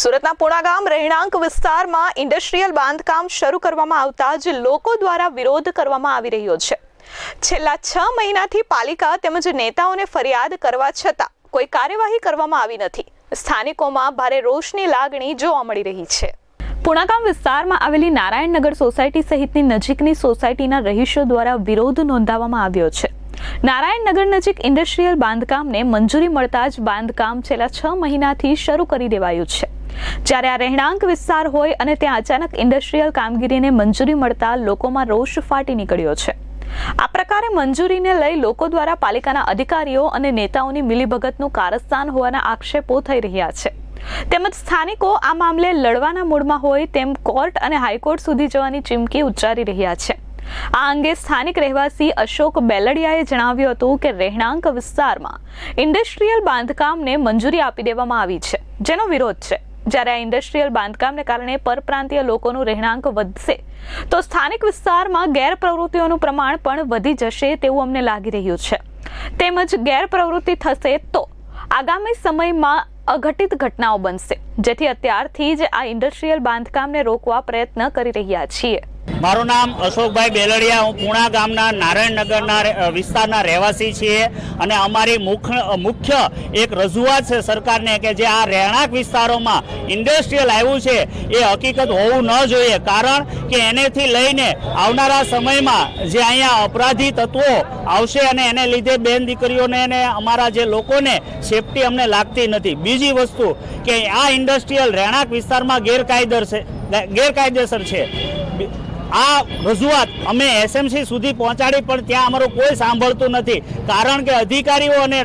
સુરતના પુણાગામ રહેણાંક વિસ્તારમાં ઇન્ડસ્ટ્રીયલ બાંધકામ શરૂ કરવામાં આવતા જ લોકો દ્વારા વિરોધ કરવામાં આવી રહ્યો છે. છેલ્લા છ મહિનાથી પાલિકા તેમજ નેતાઓને ફરિયાદ કરવા છતાં કોઈ કાર્યવાહી કરવામાં આવી નથી. સ્થાનિકોમાં ભારે રોષની લાગણી જોવા મળી રહી છે. પુણાગામ વિસ્તારમાં આવેલી નારાયણનગર સોસાયટી સહિતની નજીકની સોસાયટીના રહીશો દ્વારા વિરોધ નોંધાવવામાં આવ્યો છે. નારાયણનગર નજીક ઇન્ડસ્ટ્રીયલ બાંધકામને મંજૂરી મળતા જ બાંધકામ છેલ્લા છ મહિનાથી શરૂ કરી દેવાયું છે. જ્યારે આ રહેણાંક વિસ્તાર હોય અને ત્યાં અચાનક ઇન્ડસ્ટ્રીયલ કામગીરીને મંજૂરી મળતા લોકોમાં રોષ ફાટી નીકળ્યો છે. આ પ્રકારે મંજૂરીને લઈ લોકો દ્વારા પાલિકાના અધિકારીઓ અને નેતાઓની મિલીભગતનું કારસ્તાન હોવાના આક્ષેપો થઈ રહ્યા છે. તેમજ સ્થાનિકો આ મામલે લડવાના મૂડમાં હોય તેમ કોર્ટ અને હાઈકોર્ટ સુધી જવાની ચીમકી ઉચ્ચારી રહ્યા છે. આ અંગે સ્થાનિક રહેવાસી અશોક બેલડિયાએ જણાવ્યું હતું કે રહેણાંક વિસ્તારમાં ઇન્ડસ્ટ્રીયલ બાંધકામને મંજૂરી આપી દેવામાં આવી છે. જેનો વિરોધ છે. જ્યારે આ ઇન્ડસ્ટ્રીયલ બાંધકામને કારણે પરપ્રાંતીય લોકોનું રહેણાંક વધશે, તો સ્થાનિક વિસ્તારમાં ગેરપ્રવૃત્તિઓનું પ્રમાણ પણ વધી જશે તેવું અમને લાગી રહ્યું છે. તેમજ ગેરપ્રવૃત્તિ થશે તો આગામી સમયમાં અઘટિત ઘટનાઓ બનશે, જેથી અત્યારથી જ આ ઇન્ડસ્ટ્રીયલ બાંધકામને રોકવા પ્રયત્ન કરી રહ્યા છીએ. મારું નામ અશોકભાઈ બેલડિયા, હું પૂણા ગામના નારાયણનગરના વિસ્તારના રહેવાસી છીએ અને અમારી મુખ્ય મુખ્ય એક રજૂઆત છે સરકારને કે જે આ રહેણાંક વિસ્તારોમાં ઇન્ડસ્ટ્રીયલ આવ્યું છે, એ હકીકત હોવું ન જોઈએ. કારણ કે એનેથી લઈને આવનારા સમયમાં જે અહીંયા અપરાધી તત્વો આવશે અને એને લીધે બેન દીકરીઓને અને અમારા જે લોકોને સેફટી અમને લાગતી નથી. બીજી વસ્તુ કે આ ઇન્ડસ્ટ્રીયલ રહેણાંક વિસ્તારમાં ગેરકાયદર છે, ગેરકાયદેસર છે. આ રજૂઆત અમે એસએમસી સુધી પહોંચાડી, પણ ત્યાં અમારું કોઈ સાંભળતું નથી. કારણ કે અધિકારીઓ અને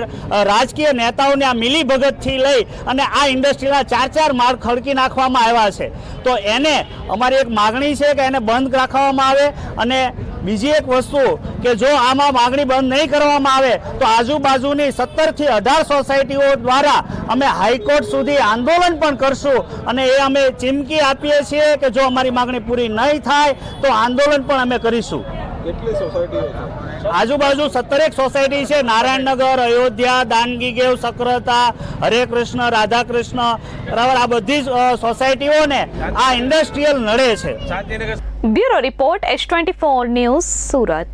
રાજકીય નેતાઓને આ મિલીભગતથી લઈ અને આ ઇન્ડસ્ટ્રીના ચાર ચાર માર્ગ ખડકી નાખવામાં આવ્યા છે. તો એને અમારી એક માગણી છે કે એને બંધ રાખવામાં આવે અને બીજી એક વસ્તુ કે જો આમાં માગણી બંધ નહીં કરવામાં આવે, તો આજુબાજુની સત્તરથી અઢાર સોસાયટીઓ દ્વારા અમે હાઈકોર્ટ સુધી આંદોલન પણ કરશું અને એ અમે ચીમકી આપીએ છીએ કે જો અમારી માગણી પૂરી નહીં થાય, તો આંદોલન પણ અમે કરીશું. કેટલી સોસાયટીઓ છે? આજુબાજુ સત્તરેક સોસાયટી છે. નારાયણનગર અયોધ્યા દાનગીગેવ સક્રતા હરે કૃષ્ણ રાધા કૃષ્ણ બરાબર આ બધી સોસાયટીઓને આ ઇન્ડસ્ટ્રીયલ નડે છે. Bureau report S twenty four news Surat.